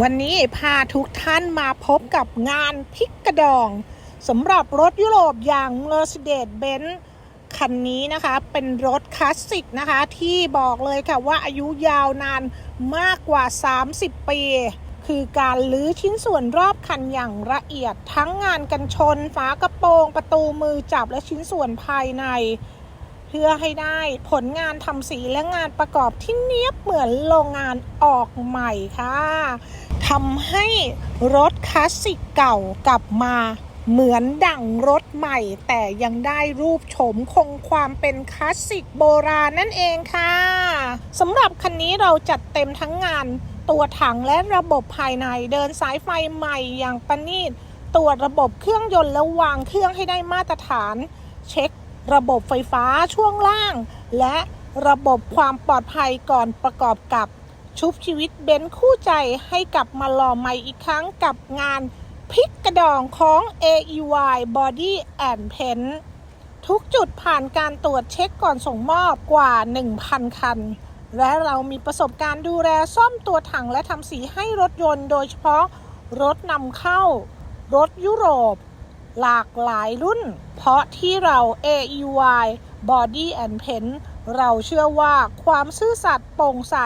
วันนี้พาทุกท่านมาพบกับงานพิกกระดองสำหรับรถยุโรปอย่าง Mercedes-Benz คันนี้นะคะเป็นรถคลาสสิกนะคะที่บอกเลยค่ะว่าอายุยาวนานมากกว่า 30 ปี คือการลื้อชิ้นส่วนรอบคันอย่างละเอียดทั้งงานกันชน ฝากระโปรง ประตูมือจับและชิ้นส่วนภายใน พื่อให้ได้ผลงานทำสีและงานประกอบที่เนียบเหมือนโรงงานออกใหม่ค่ะทำให้รถคลาสสิกเก่ากลับมาเหมือนดั่งรถใหม่ แต่ยังได้รูปโฉมคงความเป็นคลาสสิกโบราณนั่นเองค่ะสำหรับคันนี้เราจัดเต็มทั้งงานตัวถังและระบบภายในเดินสายไฟใหม่อย่างประณีตตรวจระบบเครื่องยนต์แล้ววางเครื่องให้ได้มาตรฐาน เช็ค ระบบไฟฟ้าช่วงล่าง และระบบความปลอดภัยก่อนประกอบกับชุบชีวิตเบนซ์คู่ใจให้กลับมาหล่อใหม่อีกครั้งกับงานพลิกกระดองของ AEY Body and Paint ทุกจุดผ่านการตรวจเช็คก่อนส่งมอบกว่า 1,000 คัน และเรามีประสบการณ์ดูแลซ่อมตัวถังและทำสีให้รถยนต์โดยเฉพาะรถนำเข้า รถยุโรป หลากหลายรุ่น เพราะที่เรา AEY Body and Paint เราเชื่อว่าความซื่อสัตย์โปร่งใส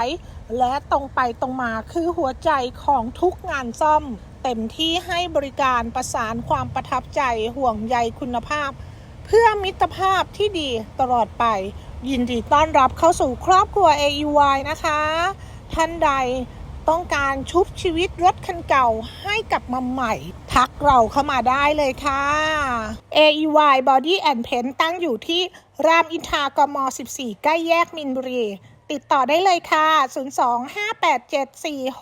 และตรงไปตรงมาคือหัวใจของทุกงานซ่อม เต็มที่ให้บริการประสานความประทับใจห่วงใยคุณภาพ เพื่อมิตรภาพที่ดีตลอดไป ยินดีต้อนรับเข้าสู่ครอบครัว AEY นะคะ ท่านใด ต้องการชุบชีวิตรถคันเก่าให้กลับมาใหม่ ทักเราเข้ามาได้เลยค่ะ AEY Body and Paint ตั้งอยู่ที่รามอินทรากม 14 ใกล้แยกมินบุรี ติดต่อได้เลยค่ะ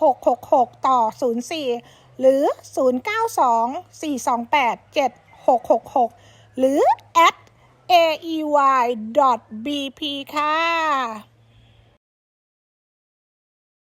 025874666 ต่อ 04 หรือ 092-428-7666 หรือ at aey.bp ค่ะ